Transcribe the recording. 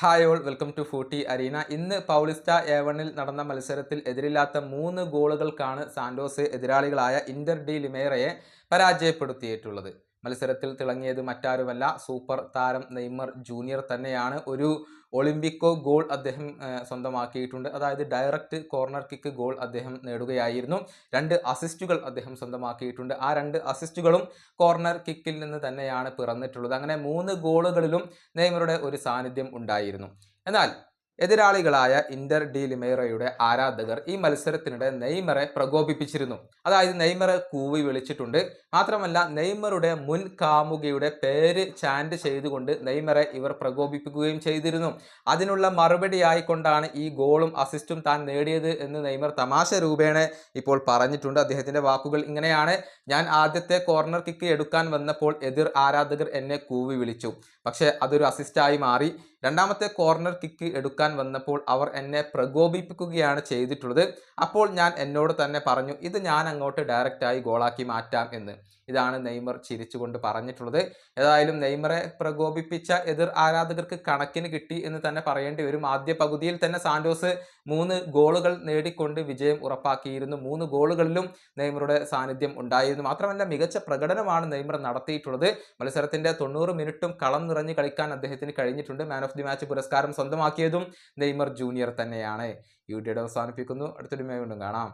Hi all welcome to footy arena ഇന്ന് Paulista ഏവണിൽ നടന്ന മത്സരത്തിൽ എതിരില്ലാത്ത മൂന്ന് ഗോളുകൾക്കാണ് സാന്റോസ് എതിരാളികളായ ഇന്റർ ഡി ലിമേറയെ പരാജയപ്പെടുത്തിയിട്ടുള്ളത്. മത്സരത്തിൽ തിളങ്ങിയത് മറ്റാരുമല്ല. സൂപ്പർ താരം നെയ്മർ ജൂനിയർ തന്നെയാണ്. ഒരു ഒളിമ്പിക്കോ ഗോൾ അദ്ദേഹം സ്വന്തമാക്കിയിട്ടുണ്ട്. അതായത് ഡയറക്റ്റ് കോർണർ കിക്ക് ഗോൾ അദ്ദേഹം നേടുകയായിരുന്നു. രണ്ട് അസിസ്റ്റുകൾ അദ്ദേഹം സ്വന്തമാക്കിയിട്ടുണ്ട്. ആ രണ്ട് അസിസ്റ്റുകളും കോർണർ കിക്കിൽ നിന്ന് തന്നെയാണ് പിറന്നിട്ടുള്ളത്. അങ്ങനെ മൂന്ന് ഗോളുകളിലും നെയ്മറുടെ ഒരു സാന്നിധ്യം ഉണ്ടായിരുന്നു. എന്നാൽ എതിരാളികളായ ഇന്റർ ഡി ലിമേറയുടെ ആരാധകർ ഈ മത്സരത്തിനിടെ നെയ്മറെ പ്രകോപിപ്പിച്ചിരുന്നു. അതായത് നെയ്മറെ കൂവി വിളിച്ചിട്ടുണ്ട്. മാത്രമല്ല നെയ്മറുടെ മുൻ കാമുകയുടെ പേര് ചാൻഡ് ചെയ്തുകൊണ്ട് നെയ്മറെ ഇവർ പ്രകോപിപ്പിക്കുകയും ചെയ്തിരുന്നു. അതിനുള്ള മറുപടിയായി കൊണ്ടാണ് ഈ ഗോളും അസിസ്റ്റും താൻ നേടിയത് എന്ന് നെയ്മർ തമാശ രൂപേണ ഇപ്പോൾ പറഞ്ഞിട്ടുണ്ട്. അദ്ദേഹത്തിന്റെ വാക്കുകൾ ഇങ്ങനെയാണ്. ഞാൻ ആദ്യത്തെ കോർണർ കിക്ക് എടുക്കാൻ വന്നപ്പോൾ എതിർ ആരാധകർ എന്നെ കൂവി വിളിച്ചു. പക്ഷേ അതൊരു അസിസ്റ്റായി മാറി. രണ്ടാമത്തെ കോർണർ കിക്ക് എടുക്കാൻ വന്നപ്പോൾ അവർ എന്നെ പ്രകോപിപ്പിക്കുകയാണ് ചെയ്തിട്ടുള്ളത്. അപ്പോൾ ഞാൻ എന്നോട് തന്നെ പറഞ്ഞു ഇത് ഞാൻ അങ്ങോട്ട് ഡയറക്റ്റായി ഗോളാക്കി മാറ്റാം എന്ന്. ഇതാണ് നെയ്മർ ചിരിച്ചുകൊണ്ട് പറഞ്ഞിട്ടുള്ളത്. ഏതായാലും നെയ്മറെ പ്രകോപിപ്പിച്ച എതിർ ആരാധകർക്ക് കണക്കിന് കിട്ടി എന്ന് തന്നെ പറയേണ്ടി വരും. ആദ്യ പകുതിയിൽ തന്നെ സാന്റോസ് മൂന്ന് ഗോളുകൾ നേടിക്കൊണ്ട് വിജയം ഉറപ്പാക്കിയിരുന്നു. മൂന്ന് ഗോളുകളിലും നെയ്മറുടെ സാന്നിധ്യം ഉണ്ടായിരുന്നു. മാത്രമല്ല മികച്ച പ്രകടനമാണ് നെയ്മർ നടത്തിയിട്ടുള്ളത്. മത്സരത്തിന്റെ തൊണ്ണൂറ് മിനിറ്റും കളം നിറഞ്ഞ് കളിക്കാൻ അദ്ദേഹത്തിന് കഴിഞ്ഞിട്ടുണ്ട്. മാൻ ഓഫ് ദി മാച്ച് പുരസ്കാരം സ്വന്തമാക്കിയതും നെയ്മർ ജൂനിയർ തന്നെയാണ്. ഈ വീഡിയോയുടെ അവസാനിപ്പിക്കുന്നു. വീണ്ടും കാണാം.